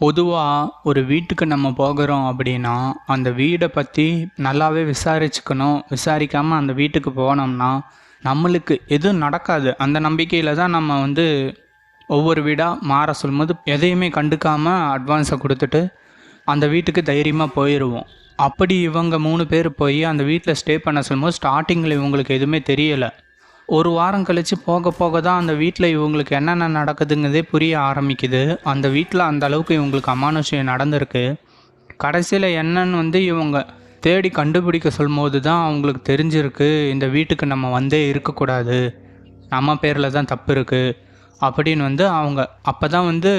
பொதுவாக ஒரு வீட்டுக்கு நம்ம போகிறோம் அப்படின்னா அந்த வீடை பற்றி நல்லாவே விசாரிச்சுக்கணும். விசாரிக்காமல் அந்த வீட்டுக்கு போனோம்னா நம்மளுக்கு எதுவும் நடக்காது. அந்த நம்பிக்கையில் தான் நம்ம வந்து ஒவ்வொரு வீடாக மாற சொல்லும்போது எதையுமே கண்டுக்காமல் அட்வான்ஸை கொடுத்துட்டு அந்த வீட்டுக்கு தைரியமாக போயிடுவோம் அப்படி இவங்க மூணு பேர் போய் அந்த வீட்டில் ஸ்டே பண்ண சொல்லும்போது ஸ்டார்டிங்கில் இவங்களுக்கு எதுவுமே தெரியலை. ஒரு வாரம் கழித்து போக போக தான் அந்த வீட்டில் இவங்களுக்கு என்னென்ன நடக்குதுங்கிறதே புரிய ஆரம்பிக்குது. அந்த வீட்டில் அந்த அளவுக்கு இவங்களுக்கு அமானுஷ்யம் நடந்திருக்கு. கடைசியில் என்னன்னு வந்து இவங்க தேடி கண்டுபிடிக்க சொல்லும்போது தான் அவங்களுக்கு தெரிஞ்சிருக்கு இந்த வீட்டுக்கு நம்ம வந்தே இருக்கக்கூடாது. நம்ம பேரில் தான் தப்பு இருக்குது அப்படின்னு வந்து அவங்க அப்போ தான் வந்து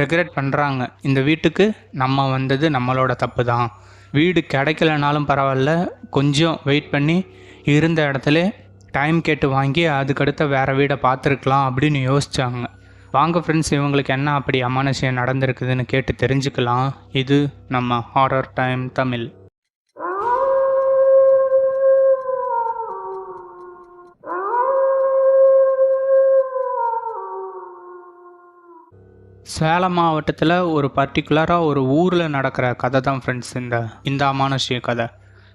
ரெக்ரெட் பண்ணுறாங்க இந்த வீட்டுக்கு நம்ம வந்தது நம்மளோட தப்பு தான். வீடு கிடைக்கலனாலும் பரவாயில்ல கொஞ்சம் வெயிட் பண்ணி இருந்த இடத்துல டைம் கேட்டு வாங்கி அதுக்கடுத்த வேறு வீடை பார்த்துருக்கலாம் அப்படின்னு யோசிச்சாங்க. வாங்க ஃப்ரெண்ட்ஸ் இவங்களுக்கு என்ன அப்படி அமானுஷ்யம் நடந்திருக்குதுன்னு கேட்டு தெரிஞ்சுக்கலாம். இது நம்ம ஹாரர் டைம் தமிழ். சேலம் மாவட்டத்தில் ஒரு பர்டிகுலராக ஒரு ஊரில் நடக்கிற கதை தான் ஃப்ரெண்ட்ஸ் இந்த இந்த அமானுஷ்ய கதை.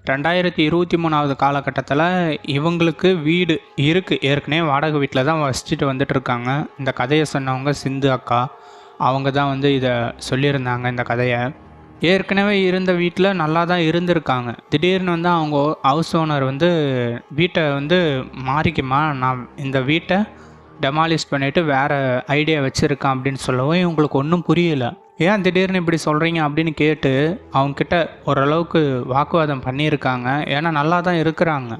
ரெண்டாயிரத்தி இருபத்தி மூணாவது காலகட்டத்தில் இவங்களுக்கு வீடு இருக்குது ஏற்கனவே வாடகை வீட்டில் தான் வசிச்சுட்டு வந்துட்டுருக்காங்க. இந்த கதையை சொன்னவங்க சிந்து அக்கா அவங்க தான் வந்து இதை சொல்லியிருந்தாங்க இந்த கதையை. ஏற்கனவே இருந்த வீட்டில் நல்லா தான் இருந்திருக்காங்க. திடீர்னு வந்து அவங்க ஹவுஸ் ஓனர் வந்து வீட்டை வந்து மாறிக்குமா நான் இந்த வீட்டை டெமாலிஷ் பண்ணிவிட்டு வேறு ஐடியா வச்சுருக்கான் அப்படின்னு சொல்லவும் இவங்களுக்கு ஒன்றும் புரியல. ஏன் திடீர்னு இப்படி சொல்கிறீங்க அப்படின்னு கேட்டு அவங்கக்கிட்ட ஓரளவுக்கு வாக்குவாதம் பண்ணியிருக்காங்க. ஏன்னா நல்லா தான் இருக்கிறாங்க.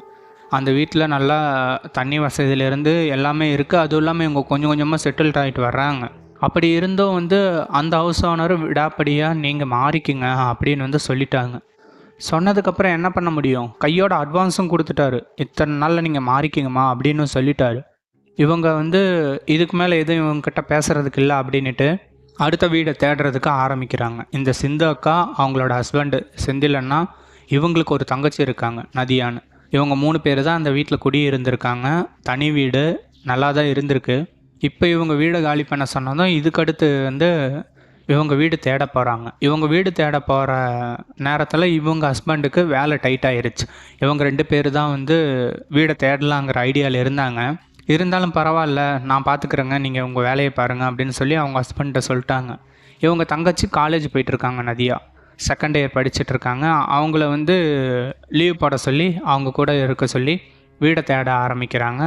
அந்த வீட்டில் நல்லா தண்ணி வசதியிலேருந்து எல்லாமே இருக்குது அதுவும் இல்லாமல் இவங்க கொஞ்சம் கொஞ்சமாக செட்டில்ட் ஆகிட்டு வர்றாங்க. அப்படி இருந்தும் வந்து அந்த ஹவுஸ் ஓனர் விடாப்படியாக நீங்கள் மாறிக்குங்க அப்படின்னு வந்து சொல்லிட்டாங்க. சொன்னதுக்கப்புறம் என்ன பண்ண முடியும்? கையோட அட்வான்ஸும் கொடுத்துட்டாரு. இத்தனை நாளில் நீங்கள் மாறிக்கிங்கம்மா அப்படின்னு சொல்லிட்டாரு. இவங்க வந்து இதுக்கு மேலே எதுவும் இவங்கக்கிட்ட பேசுகிறதுக்கு இல்லை அப்படின்ட்டு அடுத்த வீடை தேடுறதுக்கு ஆரம்பிக்கிறாங்க. இந்த சிந்து அக்கா அவங்களோட ஹஸ்பண்டு செந்திலன்னா இவங்களுக்கு ஒரு தங்கச்சி இருக்காங்க நதியான்னு. இவங்க மூணு பேர் தான் அந்த வீட்டில் குடி இருந்திருக்காங்க தனி வீடு நல்லா தான் இருந்திருக்கு. இப்போ இவங்க வீடை காலி பண்ண சொன்னதும் இதுக்கடுத்து வந்து இவங்க வீடு தேட போகிறாங்க இவங்க வீடு தேட போகிற நேரத்தில் இவங்க ஹஸ்பண்டுக்கு வேலை டைட் ஆயிருச்சு. இவங்க ரெண்டு பேர் தான் வந்து வீடை தேடலாங்கிற ஐடியாவில் இருந்தாங்க. இருந்தாலும் பரவாயில்ல நான் பார்த்துக்குறேங்க நீங்கள் உங்கள் வேலையை பாருங்கள் அப்படின்னு சொல்லி அவங்க ஹஸ்பண்ட்டை சொல்லிட்டாங்க. இவங்க தங்கச்சி காலேஜ் போயிட்டுருக்காங்க நதியா. செகண்ட் இயர் படிச்சுட்ருக்காங்க அவங்கள வந்து லீவ் போட சொல்லி அவங்க கூட இருக்க சொல்லி வீடை தேட ஆரம்பிக்கிறாங்க.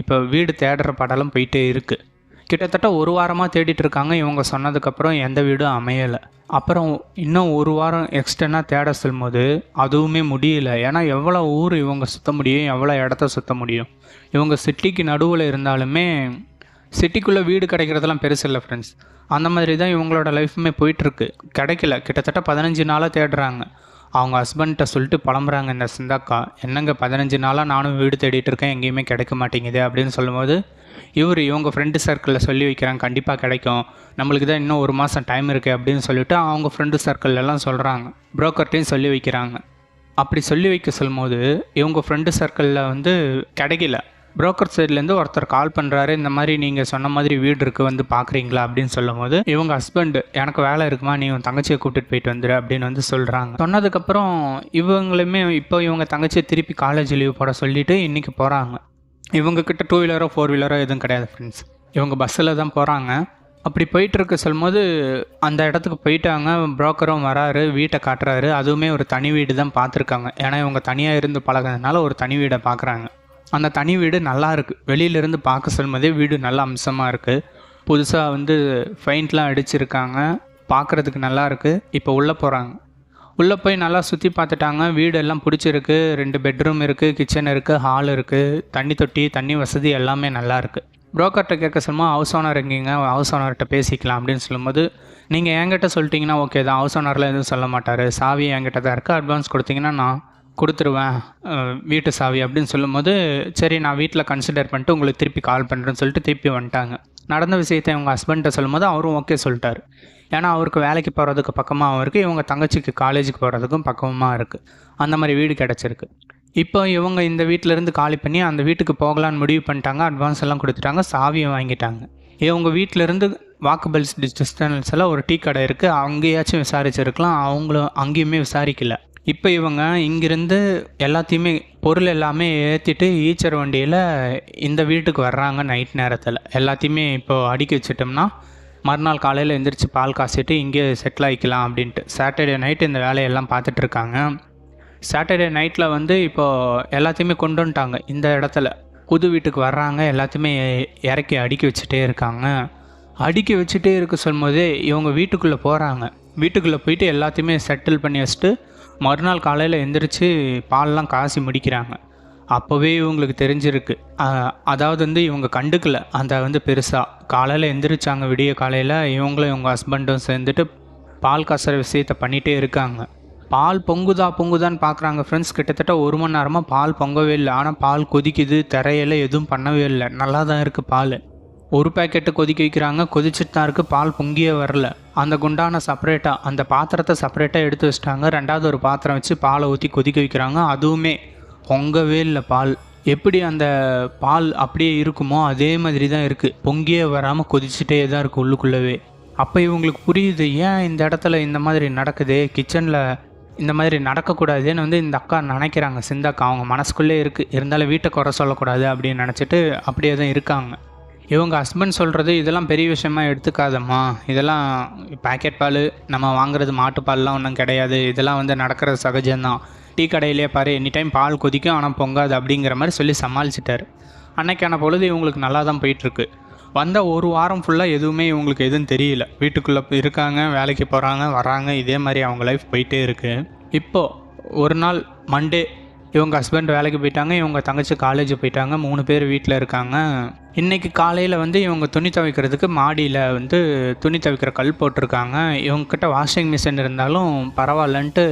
இப்போ வீடு தேடுற படலம் போயிட்டே இருக்குது கிட்டத்தட்ட ஒரு வாரமாக தேடிட்டு இருக்காங்க. இவங்க சொன்னதுக்கப்புறம் எந்த வீடும் அமையலை. அப்புறம் இன்னும் ஒரு வாரம் எக்ஸ்டர்னாக தேட சொல்லும்போது அதுவுமே முடியல. ஏன்னா எவ்வளோ ஊர் இவங்க சுற்ற முடியும்? எவ்வளோ இடத்த சுற்ற முடியும்? இவங்க சிட்டிக்கு நடுவில் இருந்தாலுமே சிட்டிக்குள்ளே வீடு கிடைக்கிறதெல்லாம் பெருசு இல்லை ஃப்ரெண்ட்ஸ் அந்த மாதிரி தான் இவங்களோட லைஃப்புமே போயிட்டுருக்கு கிடைக்கல. கிட்டத்தட்ட பதினஞ்சு நாளாக தேடுறாங்க. அவங்க ஹஸ்பண்ட்ட சொல்லிட்டு புலம்புறாங்க இந்த சிந்தாக்கா என்னங்க பதினஞ்சு நாளாக நானும் வீடு தேடிட்டு இருக்கேன் எங்கேயுமே கிடைக்க மாட்டேங்குது அப்படின்னு சொல்லும்போது இவர் இவங்க ஃப்ரெண்டு சர்க்கிளில் சொல்லி வைக்கிறாங்க கண்டிப்பாக கிடைக்கும். நம்மளுக்கு தான் இன்னும் ஒரு மாதம் டைம் இருக்குது அப்படின்னு சொல்லிட்டு அவங்க ஃப்ரெண்டு சர்க்கிள்லாம் சொல்கிறாங்க புரோக்கர்ட்டையும் சொல்லி வைக்கிறாங்க. அப்படி சொல்லி வைக்க சொல்லும்போது இவங்க ஃப்ரெண்டு சர்க்கிளில் வந்து கிடைக்கல. புரோக்கர் சைட்லேருந்து ஒருத்தர் கால் பண்ணுறாரு இந்த மாதிரி நீங்கள் சொன்ன மாதிரி வீடு இருக்குது வந்து பார்க்குறீங்களா அப்படின்னு சொல்லும்போது இவங்க ஹஸ்பண்டு எனக்கு வேலை இருக்குமா நீ உன் தங்கச்சியை கூட்டிகிட்டு போயிட்டு வந்துடு அப்படின்னு வந்து சொல்கிறாங்க சொன்னதுக்கப்புறம் இவங்களுமே இப்போ இவங்க தங்கச்சியை திருப்பி காலேஜ் லீவ் போட சொல்லிட்டு இன்றைக்கி போகிறாங்க இவங்கக்கிட்ட டூ வீலரோ ஃபோர் வீலரோ எதுவும் கிடையாது ஃப்ரெண்ட்ஸ் இவங்க பஸ்ஸில் தான் போகிறாங்க அப்படி போயிட்டுருக்கு சொல்லும்போது அந்த இடத்துக்கு போயிட்டாங்க புரோக்கரும் வராரு வீட்டை காட்டுறாரு. அதுவுமே ஒரு தனி வீடு தான் பார்த்துருக்காங்க. ஏன்னா இவங்க தனியாக இருந்து பழகிறதுனால ஒரு தனி வீடை பார்க்குறாங்க அந்த தனி வீடு நல்லா இருக்குது வெளியிலேருந்து பார்க்க சொல்லும்போதே வீடு நல்ல அம்சமாக இருக்குது புதுசாக வந்து ஃபெயிண்ட்லாம் அடிச்சிருக்காங்க. பார்க்குறதுக்கு நல்லா இருக்குது இப்போ உள்ளே போகிறாங்க உள்ளே போய் நல்லா சுற்றி பார்த்துட்டாங்க. வீடு எல்லாம் பிடிச்சிருக்கு. ரெண்டு பெட்ரூம் இருக்குது கிச்சன் இருக்குது ஹால் இருக்குது தண்ணி தொட்டி தண்ணி வசதி எல்லாமே நல்லா இருக்குது புரோக்கர்கிட்ட கேட்க சொல்லுமா ஹவுஸ் ஓனர் எங்கேங்க? ஹவுஸ் ஓனர்கிட்ட பேசிக்கலாம். அப்படின்னு சொல்லும்போது நீங்கள் என்கிட்ட சொல்லிட்டீங்கன்னா ஓகே தான். ஹவுஸ் ஓனரில் எதுவும் சொல்ல மாட்டார். சாவி என்கிட்ட தான் இருக்குது அட்வான்ஸ் கொடுத்தீங்கன்னா நான் கொடுத்துருவேன் வீட்டு சாவி அப்படின்னு சொல்லும்போது சரி நான் வீட்டில் கன்சிடர் பண்ணிட்டு உங்களுக்கு திருப்பி கால் பண்ணுறேன்னு சொல்லிட்டு திருப்பி வந்துட்டாங்க. நடந்த விஷயத்தை இவங்க ஹஸ்பண்ட்டை சொல்லும்போது அவரும் ஓகே சொல்லிட்டார். ஏன்னா அவருக்கு வேலைக்கு போகிறதுக்கு பக்கமாகவும் இருக்குது இவங்க தங்கச்சிக்கு காலேஜுக்கு போகிறதுக்கும் பக்கமாக இருக்குது அந்த மாதிரி வீடு கிடச்சிருக்கு. இப்போ இவங்க இந்த வீட்டிலேருந்து காலி பண்ணி அந்த வீட்டுக்கு போகலான்னு முடிவு பண்ணிட்டாங்க. அட்வான்ஸ் எல்லாம் கொடுத்துட்டாங்க. சாவியை வாங்கிட்டாங்க. இவங்க வீட்டிலேருந்து வாக்கபிள்ஸ் டிஸ்டன்ஸில் எல்லாம் ஒரு டீ கடை இருக்குது அங்கேயாச்சும் விசாரிச்சிருக்கலாம். அவங்களும் அங்கேயுமே விசாரிக்கல. இப்போ இவங்க இங்கிருந்து எல்லாத்தையுமே பொருள் எல்லாமே ஏற்றிட்டு ஈச்சர் வண்டியில் இந்த வீட்டுக்கு வர்றாங்க நைட் நேரத்தில். எல்லாத்தையுமே இப்போது அடுக்கி வச்சிட்டோம்னா மறுநாள் காலையில் எந்திரிச்சு பால் காசிட்டு இங்கே செட்டில் ஆகிக்கலாம் அப்படின்ட்டு. சாட்டர்டே நைட் இந்த வேலையெல்லாம் பார்த்துட்ருக்காங்க சாட்டர்டே நைட்டில் வந்து இப்போது எல்லாத்தையுமே கொண்டு வந்துட்டாங்க இந்த இடத்துல. புது வீட்டுக்கு வர்றாங்க எல்லாத்தையுமே இறக்கி அடுக்கி வச்சுட்டே இருக்காங்க. அடுக்கி வச்சுட்டே இருக்க சொல்லும்போதே இவங்க வீட்டுக்குள்ளே போகிறாங்க வீட்டுக்குள்ளே போயிட்டு எல்லாத்தையுமே செட்டில் பண்ணி வச்சுட்டு மறுநாள் காலையில் எந்திரிச்சு பால்லாம் காசி முடிக்கிறாங்க. அப்போவே இவங்களுக்கு தெரிஞ்சிருக்கு. அதாவது வந்து இவங்க கண்டுக்கல. அந்த வந்து பெருசாக காலையில் எந்திரிச்சாங்க விடிய காலையில். இவங்களும் இவங்க ஹஸ்பண்டும் சேர்ந்துட்டு பால் காசுற விஷயத்த பண்ணிகிட்டே இருக்காங்க. பால் பொங்குதா பொங்குதான்னு பார்க்குறாங்க ஃப்ரெண்ட்ஸ் கிட்டத்தட்ட ஒரு மணி நேரமாக பால் பொங்கவே இல்லை. ஆனால் பால் கொதிக்குது. திரையில எதுவும் பண்ணவே இல்லை. நல்லா தான் இருக்குது பால். ஒரு பேக்கெட்டு கொதிக்க வைக்கிறாங்க. கொதிச்சுட்டு தான் இருக்குது பால் பொங்கியே வரல. அந்த குண்டான செப்பரேட்டாக அந்த பாத்திரத்தை செப்பரேட்டாக எடுத்து வச்சிட்டாங்க. ரெண்டாவது ஒரு பாத்திரம் வச்சு பாலை ஊற்றி கொதிக்க வைக்கிறாங்க. அதுவுமே பொங்கவே இல்லை பால். எப்படி அந்த பால் அப்படியே இருக்குமோ அதே மாதிரி தான் இருக்குது பொங்கியே வராமல் கொதிச்சுட்டே தான் இருக்குது உள்ளுக்குள்ளவே. அப்போ இவங்களுக்கு புரியுது ஏன் இந்த இடத்துல இந்த மாதிரி நடக்குது? கிச்சனில் இந்த மாதிரி நடக்கக்கூடாதுன்னு வந்து இந்த அக்கா நினைக்கிறாங்க. சிந்தாக்கா அவங்க மனசுக்குள்ளே இருக்குது இருந்தாலும் வீட்டை குறை சொல்லக்கூடாது அப்படின்னு நினச்சிட்டு அப்படியே தான் இருக்காங்க. இவங்க ஹஸ்பண்ட் சொல்கிறது இதெல்லாம் பெரிய விஷயமா எடுத்துக்காதம்மா. இதெல்லாம் பேக்கெட் பால். நம்ம வாங்குறது மாட்டுப்பால்லாம் ஒன்றும் கிடையாது. இதெல்லாம் வந்து நடக்கிறது சகஜம்தான். டீ கடையிலே பாரு எனி டைம் பால் கொதிக்கும் ஆனால் பொங்காது அப்படிங்கிற மாதிரி சொல்லி சமாளிச்சிட்டார். அன்னைக்கான பொழுது இவங்களுக்கு நல்லா தான் போயிட்டுருக்கு. வந்த ஒரு வாரம் ஃபுல்லாக எதுவுமே இவங்களுக்கு எதுவும் தெரியல. வீட்டுக்குள்ளே இருக்காங்க வேலைக்கு போகிறாங்க வராங்க. இதே மாதிரி அவங்க லைஃப் போயிட்டே இருக்குது இப்போது ஒரு நாள் மண்டே இவங்க ஹஸ்பண்ட் வேலைக்கு போயிட்டாங்க இவங்க தங்கச்சி காலேஜ் போயிட்டாங்க மூணு பேர் வீட்டில் இருக்காங்க. இன்றைக்கி காலையில் வந்து இவங்க துணி துவைக்கிறதுக்கு மாடியில் வந்து துணி துவைக்கிற கல் போட்டிருக்காங்க. இவங்கக்கிட்ட வாஷிங் மிஷின் இருந்தாலும் பரவாயில்லன்ட்டு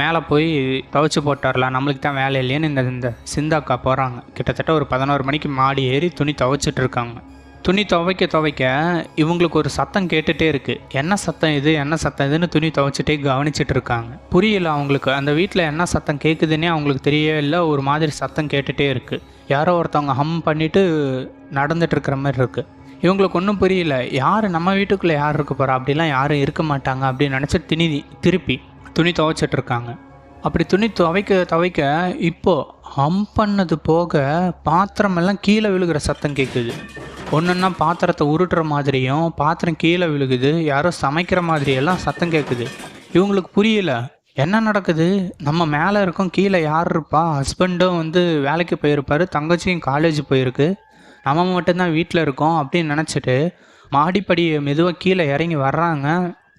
மேலே போய் துவைச்சி போட்டுடலாம் நம்மளுக்கு தான் வேலை இல்லையேன்னு இந்த இந்த சிந்தாக்கா போகிறாங்க கிட்டத்தட்ட ஒரு பதினோரு மணிக்கு மாடி ஏறி துணி துவைச்சிட்டு இருக்காங்க. துணி துவைக்க துவைக்க இவங்களுக்கு ஒரு சத்தம் கேட்டுட்டே இருக்கு. என்ன சத்தம் இது? என்ன சத்தம் இதுன்னு துணி துவைச்சிட்டே கவனிச்சிட்டு இருக்காங்க. புரியல அவங்களுக்கு. அந்த வீட்டில் என்ன சத்தம் கேட்குதுன்னே அவங்களுக்கு தெரியவே இல்லை. ஒரு மாதிரி சத்தம் கேட்டுட்டே இருக்கு. யாரோ ஒருத்தவங்க ஹம் பண்ணிட்டு நடந்துட்டு இருக்கிற மாதிரி இருக்கு. இவங்களுக்கு ஒன்றும் புரியல. யார்? நம்ம வீட்டுக்குள்ளே யார் இருக்க போகிறா அப்படிலாம் யாரும் இருக்க மாட்டாங்க. அப்படின்னு நினச்சி திணி திருப்பி துணி துவைச்சிட்டு இருக்காங்க. அப்படி துணி துவைக்க துவைக்க இப்போது ஹம் பண்ணது போக பாத்திரமெல்லாம் கீழே விழுகிற சத்தம் கேட்குது ஒன்றுன்னா பாத்திரத்தை உருட்டுற மாதிரியும் பாத்திரம் கீழே விழுகுது யாரோ சமைக்கிற மாதிரியெல்லாம் சத்தம் கேட்குது இவங்களுக்கு புரியல என்ன நடக்குது? நம்ம மேலே இருக்கோம் கீழே யார் இருப்பா? ஹஸ்பண்டும் வந்து வேலைக்கு போயிருப்பார் தங்கச்சியும் காலேஜ் போயிருக்கு. நம்ம மட்டும்தான் வீட்டில் இருக்கோம் அப்படின்னு நினச்சிட்டு மாடிப்படியை மெதுவாக கீழே இறங்கி வர்றாங்க.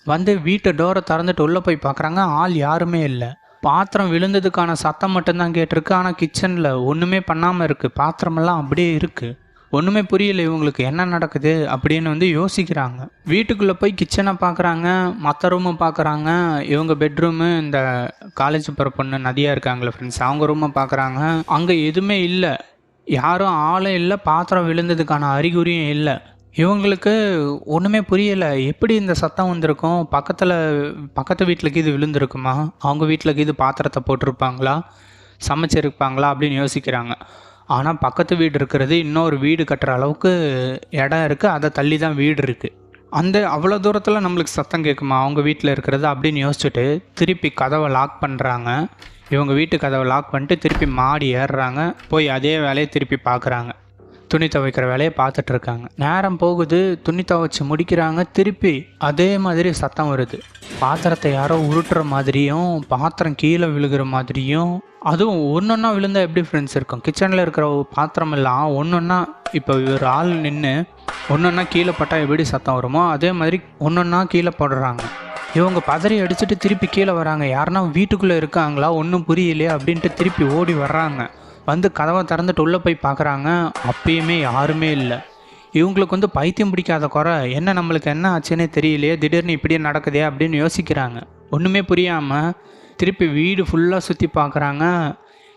வந்து வீட்டு டோரை திறந்துட்டு உள்ளே போய் பார்க்குறாங்க ஆள் யாருமே இல்லை. பாத்திரம் விழுந்ததுக்கான சத்தம் மட்டும்தான் கேட்டிருக்கு. ஆனால் கிச்சனில் ஒன்றுமே பண்ணாமல் இருக்குது பாத்திரமெல்லாம் அப்படியே இருக்குது ஒன்றுமே புரியல இவங்களுக்கு என்ன நடக்குது அப்படின்னு வந்து யோசிக்கிறாங்க. வீட்டுக்குள்ளே போய் கிச்சனை பார்க்குறாங்க மற்ற ரூமை பார்க்குறாங்க இவங்க பெட்ரூமு இந்த காலேஜ் போகிற பொண்ணு நதியாக இருக்காங்களே ஃப்ரெண்ட்ஸ் அவங்க ரூமை பார்க்குறாங்க அங்கே எதுவுமே இல்லை. யாரும் ஆளும் இல்லை பாத்திரம் விழுந்ததுக்கான அறிகுறியும் இல்லை. இவங்களுக்கு ஒன்றுமே புரியலை. எப்படி இந்த சத்தம் வந்திருக்கும்? பக்கத்தில் பக்கத்து வீட்டில் இது விழுந்திருக்குமா? அவங்க வீட்டில் இது பாத்திரத்தை போட்டிருப்பாங்களா? சமைச்சிருப்பாங்களா? அப்படின்னு யோசிக்கிறாங்க. ஆனால் பக்கத்து வீடு இருக்கிறது இன்னொரு வீடு கட்டுற அளவுக்கு இடம் இருக்குது அதை தள்ளி தான் வீடு இருக்குது அந்த அவ்வளோ தூரத்தில் நம்மளுக்கு சத்தம் கேட்குமா அவங்க வீட்டில் இருக்கிறது அப்படின்னு யோசிச்சுட்டு திருப்பி கதவை லாக் பண்ணுறாங்க இவங்க வீட்டு கதவை லாக் பண்ணிட்டு திருப்பி மாடி ஏறுறாங்க. போய் அதே வேலையை திருப்பி பார்க்குறாங்க துணி துவைக்கிற வேலையை பார்த்துட்டு இருக்காங்க நேரம் போகுது துணி துவைச்சி முடிக்கிறாங்க திருப்பி அதே மாதிரி சத்தம் வருது. பாத்திரத்தை யாரோ உருட்டுற மாதிரியும் பாத்திரம் கீழே விழுகிற மாதிரியும் அதுவும் ஒன்றொன்னா விழுந்தா எப்படி ஃப்ரெண்ட்ஸ் இருக்கும்? கிச்சனில் இருக்கிற பாத்திரம் எல்லாம் ஒன்றொன்னா இப்போ ஒரு ஆள் நின்று ஒன்றொன்னா கீழே பட்டால் எப்படி சத்தம் வருமோ அதே மாதிரி ஒன்றொன்னா கீழே போடுறாங்க. இவங்க பதறி அடிச்சுட்டு திருப்பி கீழே வராங்க. யாருன்னா வீட்டுக்குள்ளே இருக்காங்களா? ஒன்றும் புரியலையே அப்படின்ட்டு திருப்பி ஓடி வர்றாங்க. வந்து கதவை திறந்துட்டு உள்ளே போய் பார்க்குறாங்க அப்பயுமே யாருமே இல்லை. இவங்களுக்கு வந்து பைத்தியம் பிடிக்காத குறை. என்ன நம்மளுக்கு என்ன ஆச்சுன்னே தெரியலையே. திடீர்னு இப்படியே நடக்குதே அப்படின்னு யோசிக்கிறாங்க. ஒன்றுமே புரியாமல் திருப்பி வீடு ஃபுல்லாக சுற்றி பார்க்குறாங்க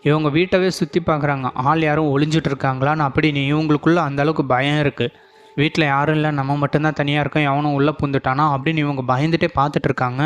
இவங்க வீட்டவே சுற்றி பார்க்குறாங்க ஆள் யாரும் ஒளிஞ்சிட்டு இருக்காங்களான்னு அப்படின்னு இவங்களுக்குள்ள அந்த அளவுக்கு பயம் இருக்குது வீட்டில் யாரும் இல்லை. நம்ம மட்டும்தான் தனியாக இருக்கோம். எவனும் உள்ளே புந்துட்டானா அப்படின்னு இவங்க பயந்துட்டே பார்த்துட்டு இருக்காங்க.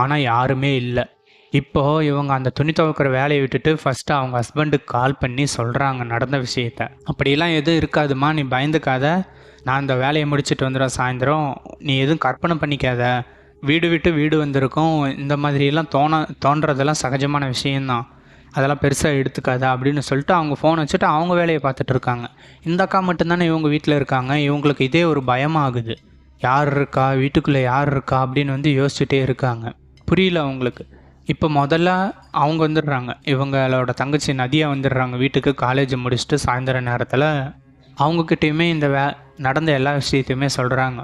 ஆனால் யாருமே இல்லை. இப்போது இவங்க அந்த துணி துவைக்கிற வேலையை விட்டுட்டு ஃபஸ்ட்டு அவங்க ஹஸ்பண்டுக்கு கால் பண்ணி சொல்கிறாங்க நடந்த விஷயத்த. அப்படிலாம் எதுவும் இருக்காதுமா நீ பயந்துக்காத. நான் இந்த வேலையை முடிச்சுட்டு வந்துடுவேன் சாயந்தரம். நீ எதுவும் கற்பனை பண்ணிக்காத. வீடு விட்டு வீடு வந்திருக்கும். இந்த மாதிரியெல்லாம் தோண தோன்றதெல்லாம் சகஜமான விஷயந்தான் அதெல்லாம் பெருசாக எடுத்துக்காத அப்படின்னு சொல்லிட்டு அவங்க ஃபோன் வச்சுட்டு அவங்க வேலையை பார்த்துட்டு இருக்காங்க. இந்த அக்கா மட்டும்தானே இவங்க வீட்டில் இருக்காங்க. இவங்களுக்கு இதே ஒரு பயமாகுது. யார் இருக்கா? வீட்டுக்குள்ளே யார் இருக்கா? அப்படின்னு வந்து யோசிச்சுட்டே இருக்காங்க. புரியல அவங்களுக்கு. இப்போ முதல்ல அவங்க வந்துடுறாங்க. இவங்களோட தங்கச்சி நதியா வந்துடுறாங்க. வீட்டுக்கு காலேஜ் முடிச்சுட்டு சாயந்தர நேரத்தில் அவங்கக்கிட்டேயுமே இந்த வே நடந்த எல்லா விஷயத்தையுமே சொல்கிறாங்க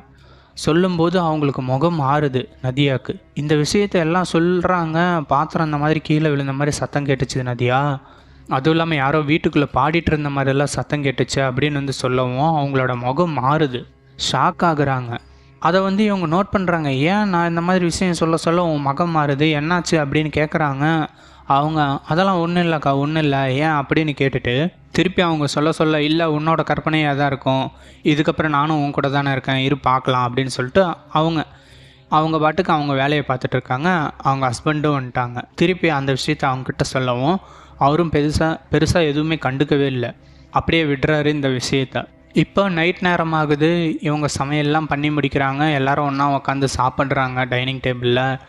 சொல்லும்போது அவங்களுக்கு முகம் மாறுது நதியாக்கு. இந்த விஷயத்தை எல்லாம் சொல்கிறாங்க பாத்திரம் அந்த மாதிரி கீழே விழுந்த மாதிரி சத்தம் கேட்டுச்சு நதியா. அதுவும் இல்லாமல் யாரோ வீட்டுக்குள்ளே பாடிட்டு இருந்த மாதிரிலாம் சத்தம் கேட்டுச்சு அப்படின்னு வந்து சொல்லவும் அவங்களோட முகம் மாறுது. ஷாக் ஆகுறாங்க. அதை வந்து இவங்க நோட் பண்ணுறாங்க ஏன் நான் இந்த மாதிரி விஷயம் சொல்ல சொல்ல உன் மகம் மாறுது? என்னாச்சு அப்படின்னு கேட்குறாங்க அவங்க அதெல்லாம் ஒன்றும் இல்லைக்கா ஒன்றும் இல்லை. ஏன்? அப்படின்னு கேட்டுட்டு திருப்பி அவங்க சொல்ல சொல்ல இல்லை உன்னோட கற்பனையாக தான் இருக்கும். இதுக்கப்புறம் நானும் உன் கூட தானே இருக்கேன். இரு பார்க்கலாம். அப்படின்னு சொல்லிட்டு அவங்க அவங்க பாட்டுக்கு அவங்க வேலையை பார்த்துட்டு இருக்காங்க. அவங்க ஹஸ்பண்டும் வந்துட்டாங்க. திருப்பி அந்த விஷயத்தை அவங்கக்கிட்ட சொல்லவும் அவரும் பெருசாக பெருசாக எதுவுமே கண்டுக்கவே இல்லை. அப்படியே விடுறாரு இந்த விஷயத்த. இப்போ நைட் நேரம் ஆகுது இவங்க சமையல்லாம் பண்ணி முடிக்கிறாங்க. எல்லாரும் ஒன்றா உட்காந்து சாப்பிட்றாங்க டைனிங் டேபிளில்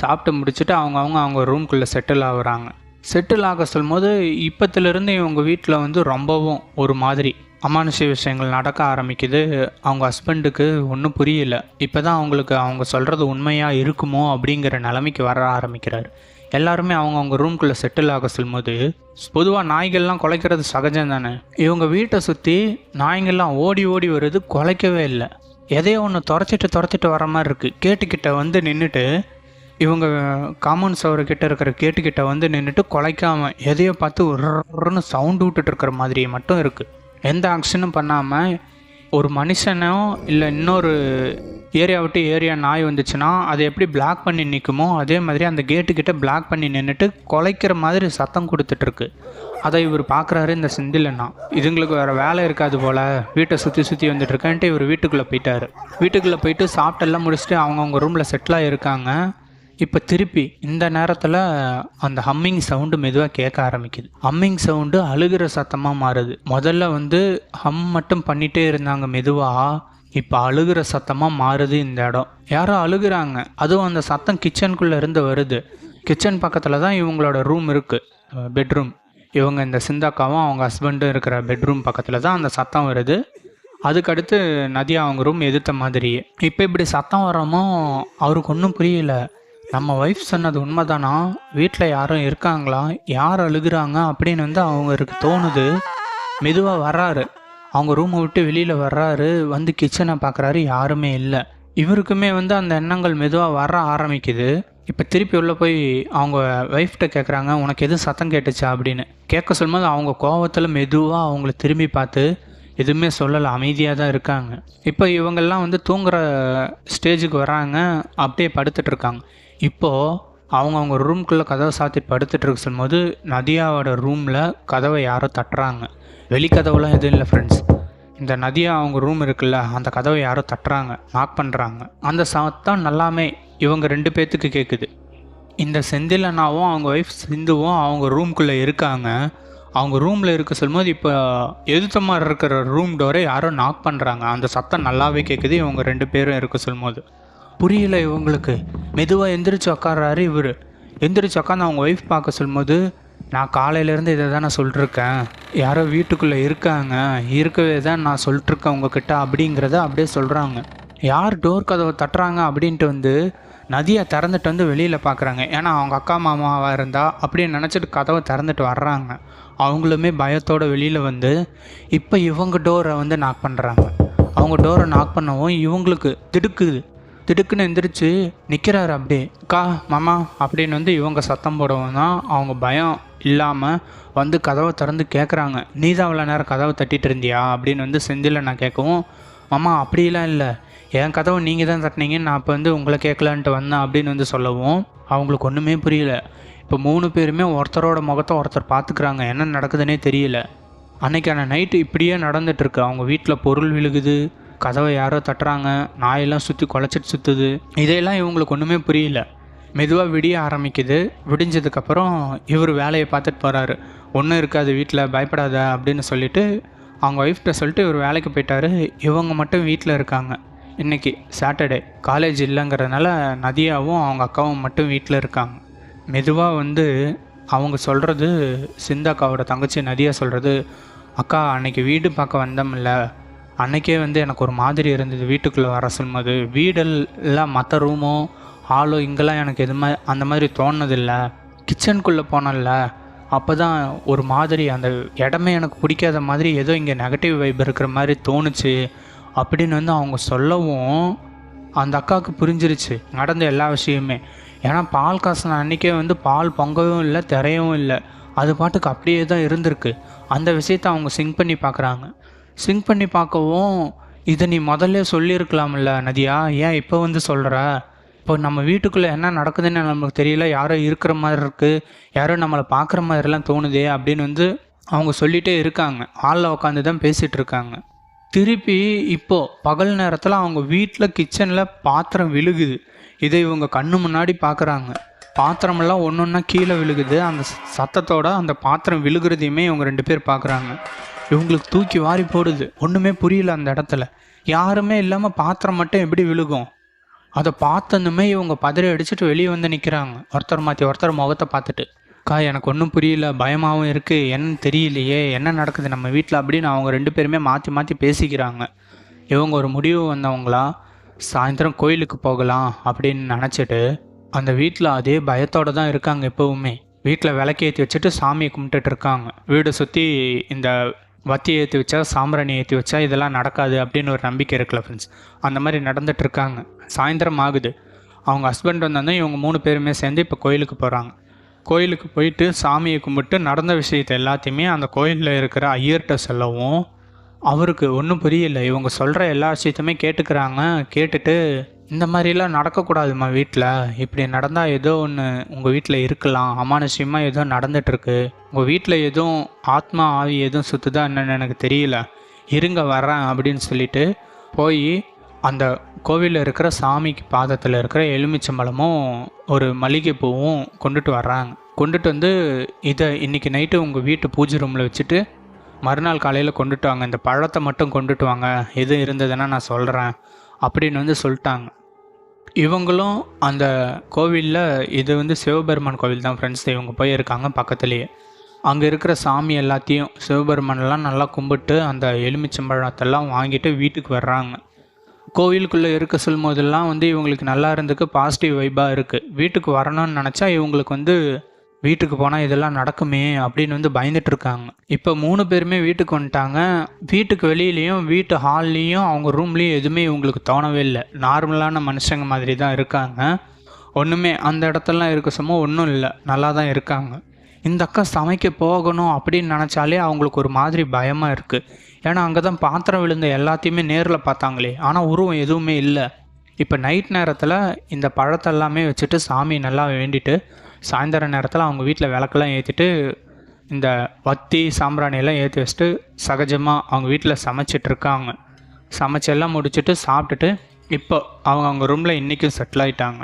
சாப்பிட்டு முடிச்சுட்டு அவங்கவுங்க அவங்க ரூம்குள்ளே செட்டில் ஆகுறாங்க. செட்டில் ஆக சொல்லும்போது இப்போத்துலேருந்து இவங்க வீட்டில் வந்து ரொம்பவும் ஒரு மாதிரி அமானுஷ விஷயங்கள் நடக்க ஆரம்பிக்குது. அவங்க ஹஸ்பண்டுக்கு ஒன்றும் புரியல. இப்போ தான் அவங்களுக்கு அவங்க சொல்கிறது உண்மையாக இருக்குமோ அப்படிங்கிற நிலைமைக்கு வர ஆரம்பிக்கிறார். எல்லாருமே அவங்கவுங்க ரூம்குள்ளே செட்டில் ஆக சொல்லும்போது பொதுவாக நாய்கள்லாம் குலைக்கிறது சகஜம் தானே? இவங்க வீட்டை சுற்றி நாய்கள்லாம் ஓடி ஓடி வருது குலைக்கவே இல்லை. எதையோ ஒன்று துரத்திட்டு துரத்திட்டு வர மாதிரி இருக்குது கேட்டுக்கிட்ட வந்து நின்றுட்டு இவங்க காமன் சவரு இருக்கிற கேட்டுக்கிட்ட வந்து நின்றுட்டு குலைக்காம எதையோ பார்த்து ஒரு சவுண்டு விட்டுட்டு இருக்கிற மாதிரி மட்டும் இருக்குது எந்த ஆக்ஷனும் பண்ணாமல் ஒரு மனுஷனோ இல்லை இன்னொரு ஏரியா விட்டு ஏரியா நாய் வந்துச்சுன்னா அதை எப்படி பிளாக் பண்ணி நிற்குமோ அதே மாதிரி அந்த கேட்டுக்கிட்ட பிளாக் பண்ணி நின்றுட்டு குலைக்கிற மாதிரி சத்தம் கொடுத்துட்ருக்கு. அதை இவர் பார்க்குறாரு இந்த செந்திலண்ணா இதுங்களுக்கு வேறு வேலை இருக்காது போல். வீட்டை சுற்றி சுற்றி வந்துட்டு இருக்கேன்ட்டு இவர் வீட்டுக்குள்ளே போயிட்டார். வீட்டுக்குள்ளே போயிட்டு சாப்பிட்டெல்லாம் முடிச்சுட்டு அவங்கவுங்க ரூமில் செட்டிலாக இருக்காங்க இப்போ திருப்பி இந்த நேரத்தில் அந்த ஹம்மிங் சவுண்டு மெதுவாக கேட்க ஆரம்பிக்குது. ஹம்மிங் சவுண்டு அழுகிற சத்தமாக மாறுது. முதல்ல வந்து ஹம் மட்டும் பண்ணிகிட்டே இருந்தாங்க மெதுவாக இப்போ அழுகிற சத்தமாக மாறுது இந்த இடம். யாரோ அழுகுறாங்க. அதுவும் அந்த சத்தம் கிச்சனுக்குள்ளே இருந்து வருது. கிச்சன் பக்கத்தில் தான் இவங்களோட ரூம் இருக்குது பெட்ரூம் இவங்க இந்த சிந்தாக்காவும் அவங்க ஹஸ்பண்டும் இருக்கிற பெட்ரூம் பக்கத்தில் தான் அந்த சத்தம் வருது. அதுக்கடுத்து நதியா அவங்க ரூம் எதிர்த்த மாதிரியே. இப்போ இப்படி சத்தம் வரமோ அவருக்கு ஒன்றும் புரியல. நம்ம ஒய்ஃப் சொன்னது உண்மைதானா? வீட்டில் யாரும் இருக்காங்களா? யார் அழுகுறாங்க? அப்படின்னு வந்து அவங்களுக்கு தோணுது. மெதுவாக வர்றாரு. அவங்க ரூமை விட்டு வெளியில் வர்றாரு. வந்து கிச்சனை பார்க்குறாரு யாருமே இல்லை. இவருக்குமே வந்து அந்த எண்ணங்கள் மெதுவாக வர ஆரம்பிக்குது. இப்போ திருப்பி உள்ளே போய் அவங்க ஒய்ஃப்ட்ட கேட்குறாங்க உனக்கு எதுவும் சத்தம் கேட்டுச்சா? அப்படின்னு. கேட்க சொல்லும்போது அவங்க கோவத்தில் மெதுவாக அவங்கள திரும்பி பார்த்து எதுவுமே சொல்லலை. அமைதியாக தான் இருக்காங்க. இப்போ இவங்கெல்லாம் வந்து தூங்குற ஸ்டேஜுக்கு வராங்க. அப்படியே படுத்துட்ருக்காங்க இப்போது அவங்கவுங்க ரூம்குள்ளே கதவை சாத்தி படுத்துட்டு இருக்க சொல்லும்போது நதியாவோட ரூமில் கதவை யாரோ தட்டுறாங்க. வெளிக்கதவுலாம் எதுவும் இல்லை ஃப்ரெண்ட்ஸ் இந்த நதியா அவங்க ரூம் இருக்குல்ல அந்த கதவை யாரோ தட்டுறாங்க நாக் பண்ணுறாங்க அந்த சத்தம் நல்லாமே இவங்க ரெண்டு பேர்த்துக்கு கேட்குது இந்த செந்தில் அண்ணாவும் அவங்க ஒய்ஃப் சிந்துவும் அவங்க ரூம்குள்ளே இருக்காங்க. அவங்க ரூமில் இருக்க சொல்லும்போது இப்போ எதிர்த்த மாதிரி இருக்கிற ரூம் டோரை யாரோ நாக் பண்ணுறாங்க அந்த சத்தம் நல்லாவே கேட்குது இவங்க ரெண்டு பேரும் இருக்க சொல்லும்போது. புரியல இவங்களுக்கு. மெதுவாக எந்திரிச்சு உக்காடுறாரு இவர். எந்திரிச்சு உட்காந்து அவங்க ஒய்ஃப் பார்க்க சொல்லும்போது நான் காலையிலேருந்து இதை தான் நான் சொல்லிட்டுருக்கேன் யாரோ வீட்டுக்குள்ளே இருக்காங்க. இருக்கவே தான் நான் சொல்லிட்டுருக்கேன் உங்ககிட்ட அப்படிங்கிறத அப்படியே சொல்கிறாங்க யார் டோர் கதவை தட்டுறாங்க? அப்படின்ட்டு வந்து நதியை திறந்துட்டு வந்து வெளியில் பார்க்குறாங்க ஏன்னா அவங்க அக்கா மாமாவாக இருந்தால் அப்படின்னு நினச்சிட்டு கதவை திறந்துட்டு வர்றாங்க. அவங்களுமே பயத்தோடு வெளியில் வந்து இப்போ இவங்க டோரை வந்து நாக் பண்ணுறாங்க அவங்க டோரை நாக் பண்ணவும் இவங்களுக்கு திடுக்குது. திடுக்குன்னு எந்திரிச்சு நிற்கிறாரு அப்படியே. அக்கா மாமா அப்படின்னு வந்து இவங்க சத்தம் போடவும் தான் அவங்க பயம் இல்லாமல் வந்து கதவை திறந்து கேட்குறாங்க நீ தான் அவ்வளோ நேரம் கதவை தட்டிட்டு இருந்தியா? அப்படின்னு வந்து செந்தில நான் கேட்கவும் மாமா அப்படிலாம் இல்லை. என் கதவை நீங்கள் தான் தட்டினீங்க நான் இப்போ வந்து உங்களை கேட்கலான்ட்டு வந்தேன் அப்படின்னு வந்து சொல்லவும் அவங்களுக்கு ஒன்றுமே புரியல. இப்போ மூணு பேருமே ஒருத்தரோட முகத்தை ஒருத்தர் பார்த்துக்கிறாங்க என்ன நடக்குதுன்னே தெரியல. அன்னைக்கான நைட்டு இப்படியே நடந்துட்டுருக்கு அவங்க வீட்டில் பொருள் விழுகுது. கதவை யாரோ தட்டுறாங்க நாயெல்லாம் சுற்றி குலைச்சிட்டு சுற்றுது இதையெல்லாம் இவங்களுக்கு ஒன்றுமே புரியல. மெதுவாக விடிய ஆரம்பிக்குது. விடிஞ்சதுக்கப்புறம் இவர் வேலையை பார்த்துட்டு போகிறாரு ஒன்றும் இருக்காது வீட்டில் பயப்படாத அப்படின்னு சொல்லிட்டு அவங்க ஒய்ஃப்கிட்ட சொல்லிட்டு இவர் வேலைக்கு போயிட்டாரு. இவங்க மட்டும் வீட்டில் இருக்காங்க. இன்றைக்கி சாட்டர்டே காலேஜ் இல்லைங்கிறதுனால நதியாவும் அவங்க அக்காவும் மட்டும் வீட்டில் இருக்காங்க. மெதுவாக வந்து அவங்க சொல்கிறது சிந்தாக்காவோட தங்கச்சி நதியா சொல்கிறது அக்கா அன்னைக்கு வீடு பார்க்க வந்தோம்ல அன்னைக்கே வந்து எனக்கு ஒரு மாதிரி இருந்தது. வீட்டுக்குள்ளே வர சொல்லும்போது வீடெல்லாம் மற்ற ரூமோ ஹாலோ இங்கெல்லாம் எனக்கு எது மாதிரி அந்த மாதிரி தோணுனதில்லை. கிச்சனுக்குள்ளே போனோம்ல அப்போ தான் ஒரு மாதிரி அந்த இடமே எனக்கு பிடிக்காத மாதிரி ஏதோ இங்கே நெகட்டிவ் வைப் இருக்கிற மாதிரி தோணுச்சு. அப்படின்னு வந்து அவங்க சொல்லவும் அந்த அக்காவுக்கு புரிஞ்சிருச்சு. நடந்த எல்லா விஷயமே. ஏன்னா பால் காசின அன்றைக்கே வந்து பால் பொங்கவும் இல்லை திரையவும் இல்லை. அது பாட்டுக்கு அப்படியே தான் இருந்திருக்கு. அந்த விஷயத்த அவங்க சிங்க் பண்ணி பார்க்குறாங்க சிங்க் பண்ணி பார்க்கவும் இதை நீ முதல்ல சொல்லியிருக்கலாம்ல நதியா? ஏன் இப்போ வந்து சொல்கிற இப்போ நம்ம வீட்டுக்குள்ளே என்ன நடக்குதுன்னு நமக்கு தெரியல யாரோ இருக்கிற மாதிரி இருக்குது யாரோ நம்மளை பார்க்குற மாதிரிலாம் தோணுதே அப்படின்னு வந்து அவங்க சொல்லிகிட்டே இருக்காங்க. ஹாலில் உட்காந்து தான் பேசிகிட்டு இருக்காங்க. திருப்பி இப்போது பகல் நேரத்தில் அவங்க வீட்டில் கிச்சனில் பாத்திரம் விழுகுது. இதை இவங்க கண்ணு முன்னாடி பார்க்குறாங்க பாத்திரமெல்லாம் ஒன்று ஒன்றா கீழே விழுகுது. அந்த சத்தத்தோட அந்த பாத்திரம் விழுகிறதையுமே இவங்க ரெண்டு பேர் பார்க்குறாங்க இவங்களுக்கு தூக்கி வாரி போடுது. ஒன்றுமே புரியல அந்த இடத்துல. யாருமே இல்லாமல் பாத்திரம் மட்டும் எப்படி விழுகும்? அதை பார்த்ததுமே இவங்க பதறி அடிச்சுட்டு வெளியே வந்து நிற்கிறாங்க ஒருத்தர் மாற்றி ஒருத்தர் முகத்தை பார்த்துட்டு அக்கா எனக்கு ஒன்றும் புரியல. பயமாகவும் இருக்குது என்னன்னு தெரியலையே. என்ன நடக்குது நம்ம வீட்டில் அப்படின்னு அவங்க ரெண்டு பேருமே மாற்றி மாற்றி பேசிக்கிறாங்க. இவங்க ஒரு முடிவு வந்தவங்களா சாயந்தரம் கோயிலுக்கு போகலாம். அப்படின்னு நினச்சிட்டு அந்த வீட்டில் அதே பயத்தோடு தான் இருக்காங்க எப்போவுமே. வீட்டில் விளக்கேற்றி வச்சுட்டு சாமியை கும்பிட்டுட்டு இருக்காங்க. வீடை சுற்றி இந்த வத்தி ஏற்றி வச்சா சாம்பிராணி ஏற்றி வச்சா இதெல்லாம் நடக்காது அப்படின்னு ஒரு நம்பிக்கை இருக்குல்ல ஃப்ரெண்ட்ஸ் அந்த மாதிரி நடந்துட்டு இருக்காங்க சாயந்தரம் ஆகுது. அவங்க ஹஸ்பண்ட் வந்தாலும் இவங்க மூணு பேருமே சேர்ந்து இப்போ கோயிலுக்கு போகிறாங்க கோயிலுக்கு போயிட்டு சாமியை கும்பிட்டு நடந்த விஷயத்தை எல்லாத்தையுமே அந்த கோயிலில் இருக்கிற ஐயர்கிட்ட சொல்லவும் அவருக்கு ஒன்றும் புரியல. இவங்க சொல்கிற எல்லா விஷயத்தையுமே கேட்டுக்கிறாங்க. கேட்டுட்டு இந்த மாதிரிலாம் நடக்கக்கூடாதும்மா வீட்டில். இப்படி நடந்தால் ஏதோ ஒன்று உங்கள் வீட்டில் இருக்கலாம். அமானுஷ்யமாக ஏதோ நடந்துட்டுருக்கு. உங்கள் வீட்டில் எதுவும் ஆத்மா ஆவி எதுவும் சுற்றுதா என்னென்னு எனக்கு தெரியல. இருங்க வர்றேன் அப்படின்னு சொல்லிட்டு போய் அந்த கோவிலில் இருக்கிற சாமிக்கு பாதத்தில் இருக்கிற எலுமிச்சம்பழமும் ஒரு மல்லிகைப்பூவும் கொண்டுட்டு வர்றாங்க. கொண்டுட்டு வந்து இதை இன்றைக்கி நைட்டு உங்கள் வீட்டு பூஜை ரூமில் வச்சுட்டு மறுநாள் காலையில் கொண்டுட்டு வாங்க. இந்த பழத்தை மட்டும் கொண்டுட்டு வாங்க. எது இருந்ததுன்னா நான் சொல்கிறேன் அப்படின்னு வந்து சொல்லிட்டாங்க. இவங்களும் அந்த கோவிலில் இது வந்து சிவபெருமான் கோவில் தான் ஃப்ரெண்ட்ஸ் இவங்க போய் இருக்காங்க பக்கத்துலேயே. அங்கே இருக்கிற சாமி எல்லாத்தையும் சிவபெருமானெல்லாம் நல்லா கும்பிட்டு அந்த எலுமிச்சம்பழத்தெல்லாம் வாங்கிட்டு வீட்டுக்கு வர்றாங்க. கோவிலுக்குள்ளே இருக்க சொல்லும் போதெல்லாம் வந்து இவங்களுக்கு நல்லா இருந்துக்கு பாசிட்டிவ் வைப்பாக இருக்குது வீட்டுக்கு வரணும்னு நினச்சா இவங்களுக்கு வந்து வீட்டுக்கு போனால் இதெல்லாம் நடக்குமே அப்படின்னு வந்து பயந்துட்டு இருக்காங்க இப்போ மூணு பேருமே வீட்டுக்கு வந்துட்டாங்க. வீட்டுக்கு வெளியிலையும் வீட்டு ஹால்லையும் அவங்க ரூம்லேயும் எதுவுமே இவங்களுக்கு தோணவே இல்லை. நார்மலான மனுஷங்க மாதிரி தான் இருக்காங்க. ஒன்றுமே அந்த இடத்துலலாம் இருக்க சும்மா ஒன்றும் இல்லை. நல்லா தான் இருக்காங்க. இந்த அக்கா சமைக்க போகணும் அப்படின்னு நினச்சாலே அவங்களுக்கு ஒரு மாதிரி பயமாக இருக்குது ஏன்னா அங்கே தான் பாத்திரம் விழுந்த எல்லாத்தையுமே நேரில் பார்த்தாங்களே. ஆனால் உருவம் எதுவுமே இல்லை. இப்போ நைட் நேரத்தில் இந்த பழத்தை எல்லாமே வச்சுட்டு சாமி நல்லா வேண்டிட்டு சாயந்தர நேரத்தில் அவங்க வீட்டில் விளக்கெல்லாம் ஏற்றிட்டு இந்த வத்தி சாம்பிராணியெல்லாம் ஏற்றி வச்சுட்டு சகஜமாக அவங்க வீட்டில் சமைச்சிட்டு இருக்காங்க. சமைச்செல்லாம் முடிச்சுட்டு சாப்பிட்டுட்டு இப்போ அவங்க அவங்க ரூமில் இன்றைக்கும் செட்டில் ஆகிட்டாங்க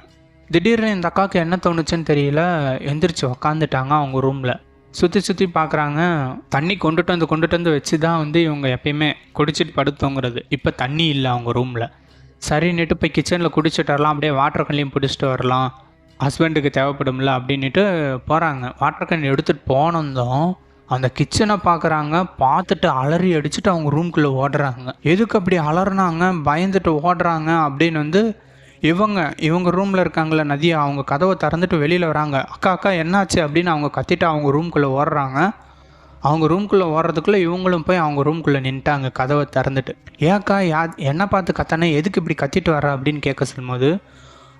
திடீர்னு இந்த அக்காவுக்கு என்ன தோணுச்சுன்னு தெரியல எந்திரிச்சு உக்காந்துட்டாங்க அவங்க ரூமில் சுற்றி சுற்றி பார்க்குறாங்க தண்ணி கொண்டுட்டு வந்து கொண்டுட்டு வந்து வச்சு தான் வந்து இவங்க எப்பயுமே குடிச்சிட்டு படுத்தோங்கிறது இப்போ தண்ணி இல்லை அவங்க ரூமில் சரின்னுட்டு போய் கிச்சனில் குடிச்சிட்டு வரலாம் அப்படியே வாட்டர் கன்லையும் பிடிச்சிட்டு வரலாம். ஹஸ்பண்டுக்கு தேவைப்படும்ல அப்படின்ட்டு போகிறாங்க வாட்டர் கேன் எடுத்துகிட்டு போனதும் அந்த கிச்சனை பார்க்குறாங்க பார்த்துட்டு அலறி அடிச்சுட்டு அவங்க ரூம்குள்ளே ஓடுறாங்க. எதுக்கு அப்படி அலறினாங்க? பயந்துட்டு ஓடுறாங்க அப்படின்னு வந்து இவங்க இவங்க ரூமில் இருக்காங்களே நதியா அவங்க கதவை திறந்துட்டு வெளியில் வராங்க. அக்கா அக்கா என்னாச்சு அப்படின்னு அவங்க கத்திட்டு அவங்க ரூம்குள்ளே ஓடுறாங்க. அவங்க ரூம்குள்ளே ஓடுறதுக்குள்ளே இவங்களும் போய் அவங்க ரூம்குள்ளே நின்ட்டாங்க கதவை திறந்துட்டு. ஏக்கா யா என்ன பார்த்து கத்தானே? எதுக்கு இப்படி கத்திட்டு வர அப்படின்னு கேட்க சொல்லும்போது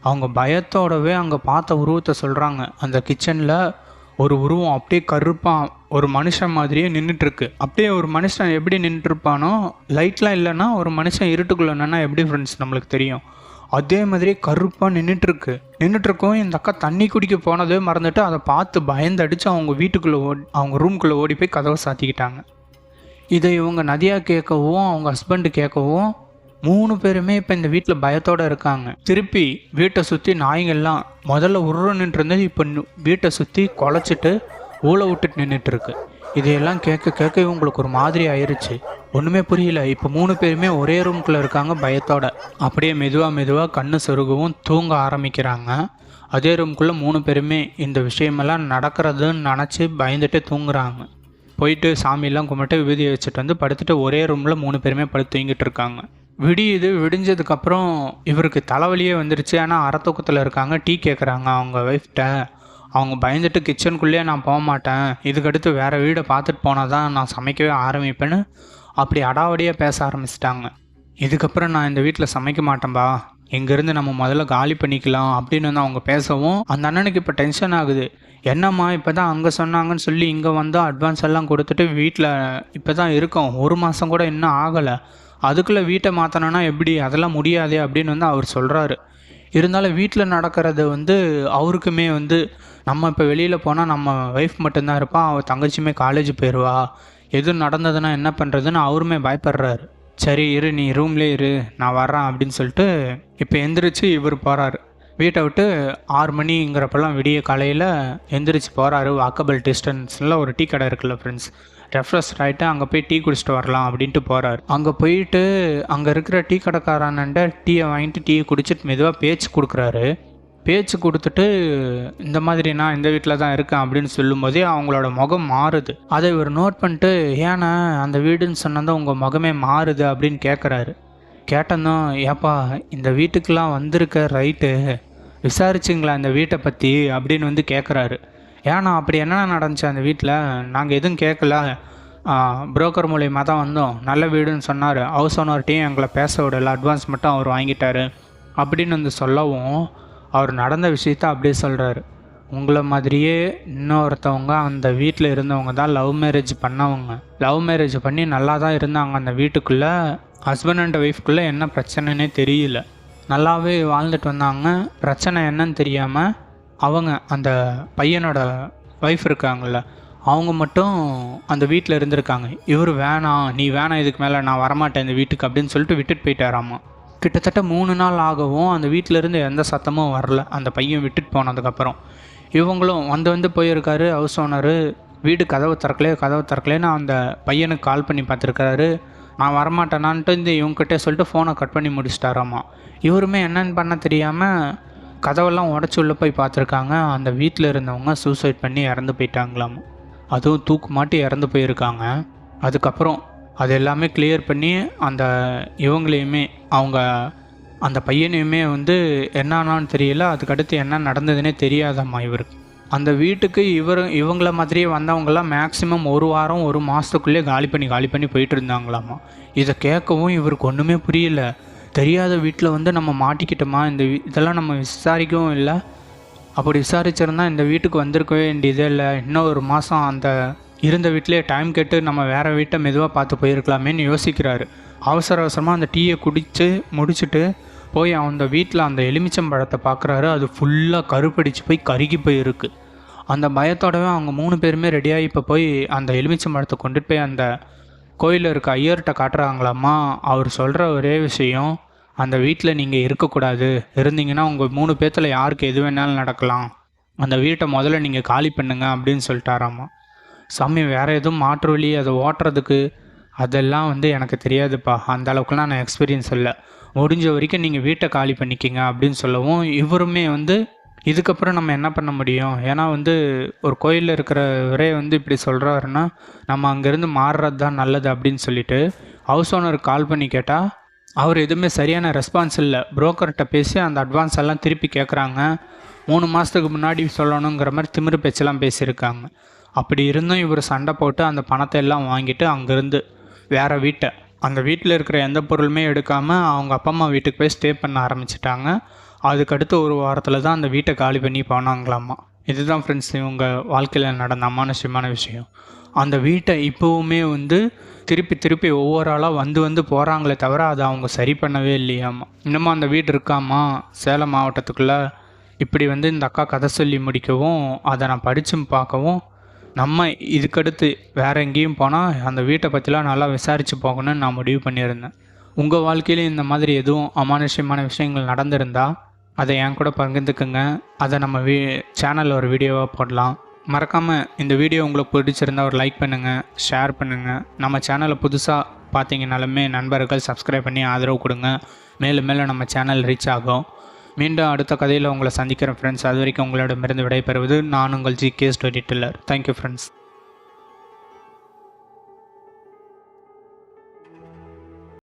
அவங்க பயத்தோடவே அங்கே பார்த்த உருவத்தை சொல்கிறாங்க அந்த கிச்சனில் ஒரு உருவம் அப்படியே கருப்பாக ஒரு மனுஷன் மாதிரியே நின்றுட்டுருக்கு அப்படியே ஒரு மனுஷன் எப்படி நின்றுட்டுருப்பானோ லைட்லாம் இல்லைன்னா ஒரு மனுஷன் இருட்டுக்குள்ளே என்னன்னா எப்படி ஃப்ரெண்ட்ஸ் நம்மளுக்கு தெரியும். அதே மாதிரி கருப்பாக நின்றுட்டுருக்கு நின்றுட்டுருக்கோம் இந்த அக்கா தண்ணி குடிக்க போனதே மறந்துட்டு அதை பார்த்து பயந்து அடித்து அவங்க வீட்டுக்குள்ளே ஓடி அவங்க ரூம்குள்ளே ஓடி போய் கதவை சாத்திக்கிட்டாங்க. இதை இவங்க நதியா கேட்கவும் அவங்க ஹஸ்பண்டு கேட்கவும் மூணு பேருமே இப்போ இந்த வீட்டில் பயத்தோடு இருக்காங்க. திருப்பி வீட்டை சுற்றி நாய்ங்கள்லாம் முதல்ல உருன்னு இருந்தது இப்போ நு- வீட்டை சுற்றி குலைச்சிட்டு ஊழ விட்டுட்டு நின்றுட்டு இருக்கு இதையெல்லாம் கேட்க கேட்க இவங்களுக்கு ஒரு மாதிரி ஆயிடுச்சு ஒன்றுமே புரியல. இப்போ மூணு பேருமே ஒரே ரூம்குள்ளே இருக்காங்க பயத்தோட. அப்படியே மெதுவாக மெதுவாக கண்ணு சொருகவும் தூங்க ஆரம்பிக்கிறாங்க. அதே ரூம்குள்ளே மூணு பேருமே இந்த விஷயமெல்லாம் நடக்கிறதுன்னு நினச்சி பயந்துட்டு தூங்குறாங்க. போயிட்டு சாமியெல்லாம் கும்பிட்டு விபூதி வச்சுட்டு வந்து படுத்துட்டு ஒரே ரூமில் மூணு பேருமே படுத்து தூங்கிட்டு இருக்காங்க. விடியுது விடிஞ்சதுக்கப்புறம் இவருக்கு தலைவலியே வந்துருச்சு. ஆனால் அறத்தூக்கத்தில் இருக்காங்க டீ கேட்குறாங்க அவங்க ஒய்ஃப்ட்ட அவங்க பயந்துட்டு கிச்சனுக்குள்ளேயே நான் போக மாட்டேன். இதுக்கடுத்து வேறு வீடை பார்த்துட்டு போனால் தான் நான் சமைக்கவே ஆரம்பிப்பேன்னு அப்படி அடாவடியாக பேச ஆரம்பிச்சிட்டாங்க. இதுக்கப்புறம் நான் இந்த வீட்டில் சமைக்க மாட்டேன்பா. இங்கேருந்து நம்ம முதல்ல காலி பண்ணிக்கலாம் அப்படின்னு வந்து அவங்க பேசவும் அந்த அண்ணனுக்கு இப்போ டென்ஷன் ஆகுது. என்னம்மா இப்போ தான் அங்கே சொன்னாங்கன்னு சொல்லி இங்கே வந்தால் அட்வான்ஸ் எல்லாம் கொடுத்துட்டு வீட்டில் இப்போ தான் இருக்கோம். ஒரு மாதம் கூட இன்னும் ஆகலை. அதுக்குள்ளே வீட்டை மாற்றணும்னா எப்படி? அதெல்லாம் முடியாது அப்படின்னு வந்து அவர் சொல்கிறாரு இருந்தாலும் வீட்டில் நடக்கிறது வந்து அவருக்குமே வந்து நம்ம இப்போ வெளியில் போனால் நம்ம ஒய்ஃப் மட்டும்தான் இருப்பான் அவள் தங்கச்சியுமே காலேஜ் போயிடுவா எதுவும் நடந்ததுன்னா என்ன பண்ணுறதுன்னு அவருமே பயப்படுறாரு. சரி இரு நீ ரூம்லேயே இரு நான் வர்றேன் அப்படின்னு சொல்லிட்டு இப்போ எந்திரிச்சு இவர் போகிறாரு வீட்டை விட்டு ஆறு மணிங்கிறப்பெல்லாம் விடிய காலையில் எந்திரிச்சு போகிறாரு வாக்கபிள் டிஸ்டன்ஸில் ஒரு டீ கடை இருக்குல்ல ஃப்ரெண்ட்ஸ் ரெஃப்ரெஷ் ஆகிட்டு அங்கே போய் டீ குடிச்சிட்டு வரலாம் அப்படின்ட்டு போகிறாரு அங்கே போயிட்டு அங்கே இருக்கிற டீ கடைக்காரன்ட்ட டீயை வாங்கிட்டு டீயை குடிச்சிட்டு மெதுவாக பேச்சு கொடுக்குறாரு. பேச்சு கொடுத்துட்டு இந்த மாதிரி நான் இந்த வீட்டில் தான் இருக்கேன் அப்படின்னு சொல்லும்போதே அவங்களோட முகம் மாறுது. அதை இவர் நோட் பண்ணிட்டு ஏன்னா அந்த வீடுன்னு சொன்னதான் உங்கள் முகமே மாறுது அப்படின்னு கேட்குறாரு கேட்டதும் ஏப்பா இந்த வீட்டுக்கெலாம் வந்திருக்க ரைட்டு விசாரிச்சிங்களா இந்த வீட்டை பற்றி அப்படின்னு வந்து கேட்குறாரு ஏன்னா அப்படி என்னென்ன நடந்துச்சு அந்த வீட்டில் நாங்கள் எதுவும் கேட்கல புரோக்கர் மூலியமாக தான் வந்தோம். நல்ல வீடுன்னு சொன்னார். ஹவுஸ் ஓனர்கிட்டையும் எங்களை பேச விடல. அட்வான்ஸ் மட்டும் அவர் வாங்கிட்டாரு. அப்படின்னு வந்து சொல்லவும் அவர் நடந்த விஷயத்த அப்படியே சொல்கிறாரு உங்களை மாதிரியே இன்னொருத்தவங்க அந்த வீட்டில் இருந்தவங்க தான் லவ் மேரேஜ் பண்ணவங்க. லவ் மேரேஜ் பண்ணி நல்லா தான் இருந்தாங்க அந்த வீட்டுக்குள்ளே. ஹஸ்பண்ட் அண்ட் ஒய்ஃப்குள்ளே என்ன பிரச்சனைனே தெரியல. நல்லாவே வாழ்ந்துட்டு வந்தாங்க. பிரச்சனை என்னன்னு தெரியாமல் அவங்க அந்த பையனோட ஒய்ஃப் இருக்காங்கள்ல அவங்க மட்டும் அந்த வீட்டில் இருந்திருக்காங்க. இவர் வேணாம் நீ வேணாம் இதுக்கு மேலே நான் வரமாட்டேன் இந்த வீட்டுக்கு அப்படின்னு சொல்லிட்டு விட்டுட்டு போயிட்டாராமா. கிட்டத்தட்ட மூணு நாள் ஆகவும் அந்த வீட்டில் இருந்து எந்த சத்தமும் வரல. அந்த பையன் விட்டுட்டு போனதுக்கப்புறம். இவங்களும் வந்து வந்து போயிருக்காரு ஹவுஸ் ஓனரு வீடு கதவு திறக்கலையே கதவு திறக்கலைன்னு அந்த பையனுக்கு கால் பண்ணி பார்த்துருக்காரு நான் வரமாட்டேனான்ட்டு இந்த இவங்ககிட்ட சொல்லிட்டு ஃபோனை கட் பண்ணி முடிச்சிட்டாராமா. இவருமே என்னென்னு பண்ண தெரியாமல் கதவெல்லாம் உடச்சி உள்ளே போய் பார்த்துருக்காங்க. அந்த வீட்டில் இருந்தவங்க சூசைட் பண்ணி இறந்து போயிட்டாங்களாம். அதுவும் தூக்கு மாட்டி இறந்து போயிருக்காங்க. அதுக்கப்புறம் அது எல்லாமே கிளியர் பண்ணி அந்த இவங்களையுமே அவங்க அந்த பையனையுமே வந்து என்னானான்னு தெரியல. அதுக்கடுத்து என்ன நடந்ததுன்னே தெரியாதம்மா இவருக்கு. அந்த வீட்டுக்கு இவர் இவங்கள மாதிரியே வந்தவங்கெல்லாம் மேக்ஸிமம் ஒரு வாரம் ஒரு மாதத்துக்குள்ளே காலி பண்ணி காலி பண்ணி போயிட்டு இருந்தாங்களாம்மா. இதை கேட்கவும் இவருக்கு ஒன்றுமே புரியல. தெரியாத வீட்டில் வந்து நம்ம மாட்டிக்கிட்டோமா? இந்த இதெல்லாம் நம்ம விசாரிக்கவும் இல்லை. அப்படி விசாரிச்சிருந்தா இந்த வீட்டுக்கு வந்திருக்க வேண்டியதே இல்லை. இன்னும் ஒரு மாதம் அந்த இருந்த வீட்டிலே டைம் கேட்டு நம்ம வேறு வீட்டை மெதுவாக பார்த்து போயிருக்கலாமேன்னு யோசிக்கிறாரு. அவசர அவசரமாக அந்த டீயை குடித்து முடிச்சுட்டு போய் அந்த வீட்டில் அந்த எலுமிச்சம்பழத்தை பார்க்குறாரு. அது ஃபுல்லாக கருப்படிச்சு போய் கருகி போயிருக்கு. அந்த பயத்தோடவே அவங்க மூணு பேருமே ரெடியாகி இப்போ போய் அந்த எலுமிச்சம்பழத்தை கொண்டுட்டு போய் அந்த கோயிலில் இருக்க ஐயர்கிட்ட காட்டுறாங்களாம்மா. அவர் சொல்கிற ஒரே விஷயம் அந்த வீட்டில் நீங்கள் இருக்கக்கூடாது. இருந்தீங்கன்னா உங்கள் மூணு பேர்த்தில் யாருக்கு எது வேணாலும் நடக்கலாம். அந்த வீட்டை முதல்ல நீங்கள் காலி பண்ணுங்க அப்படின்னு சொல்லிட்டாராம்மா. சாமி வேறு எதுவும் மாற்று வழி அதை ஓட்டுறதுக்கு அதெல்லாம் வந்து எனக்கு தெரியாதுப்பா. அந்த அளவுக்குலாம் நான் எக்ஸ்பீரியன்ஸ் இல்லை. முடிஞ்ச வரைக்கும் நீங்கள் வீட்டை காலி பண்ணிக்கிங்க அப்படின்னு சொல்லவும் இவருமே வந்து இதுக்கப்புறம் நம்ம என்ன பண்ண முடியும்? ஏன்னா வந்து ஒரு கோயிலில் இருக்கிறவரே வந்து இப்படி சொல்கிறாருன்னா நம்ம அங்கேருந்து மாறுறது தான் நல்லது அப்படின்னு சொல்லிட்டு ஹவுஸ் ஓனருக்கு கால் பண்ணி கேட்டால் அவர் எதுவுமே சரியான ரெஸ்பான்ஸ் இல்லை. புரோக்கர்கிட்ட பேசி அந்த அட்வான்ஸ் எல்லாம் திருப்பி கேட்குறாங்க மூணு மாதத்துக்கு முன்னாடி சொல்லணுங்கிற மாதிரி திமிரு பேச்செல்லாம் பேசியிருக்காங்க. அப்படி இருந்தும் இவர் சண்டை போட்டு அந்த பணத்தை எல்லாம் வாங்கிட்டு அங்கேருந்து வேறு வீட்டை அந்த வீட்டில் இருக்கிற எந்த பொருளுமே எடுக்காமல் அவங்க அப்பா அம்மா வீட்டுக்கு போய் ஸ்டே பண்ண ஆரம்பிச்சிட்டாங்க. அதுக்கடுத்து ஒரு வாரத்தில் தான் அந்த வீட்டை காலி பண்ணி போனாங்களாம்மா இதுதான் ஃப்ரெண்ட்ஸ் இவங்க வாழ்க்கையில் நடந்த அமானுஷ்யமான விஷயம். அந்த வீட்டை இப்போவுமே வந்து திருப்பி திருப்பி ஒவ்வொரு ஆளாக வந்து வந்து போகிறாங்களே தவிர அதை அவங்க சரி பண்ணவே இல்லையாமா. இன்னமும் அந்த வீடு இருக்காமா? சேலம் மாவட்டத்துக்குள்ளே இப்படி வந்து இந்த அக்கா கதை சொல்லி முடிக்கவும் அதை நான் படித்தும் பார்க்கவும் நம்ம இதுக்கடுத்து வேற எங்கேயும் போனால் அந்த வீட்டை பற்றிலாம் நல்லா விசாரித்து போகணும்னு நான் முடிவு பண்ணியிருந்தேன். உங்கள் வாழ்க்கையிலையும் இந்த மாதிரி எதுவும் அமானுஷ்யமான விஷயங்கள் நடந்திருந்தால் அதை என் கூட பகிர்ந்துக்குங்க. அதை நம்ம வீ சேனலில் ஒரு வீடியோவாக போடலாம். மறக்காமல் இந்த வீடியோ உங்களுக்கு பிடிச்சிருந்தா ஒரு லைக் பண்ணுங்கள் ஷேர் பண்ணுங்கள் நம்ம சேனலை புதுசாக பார்த்தீங்கனாலுமே நண்பர்கள் சப்ஸ்கிரைப் பண்ணி ஆதரவு கொடுங்க. மேலும் மேலும் நம்ம சேனல் ரீச் ஆகும். மீண்டும் அடுத்த கதையில் உங்களை சந்திக்கிறேன் ஃப்ரெண்ட்ஸ் அது வரைக்கும் உங்களிடமிருந்து விடைபெறுவது நான் உங்கள் G K storyteller thank you friends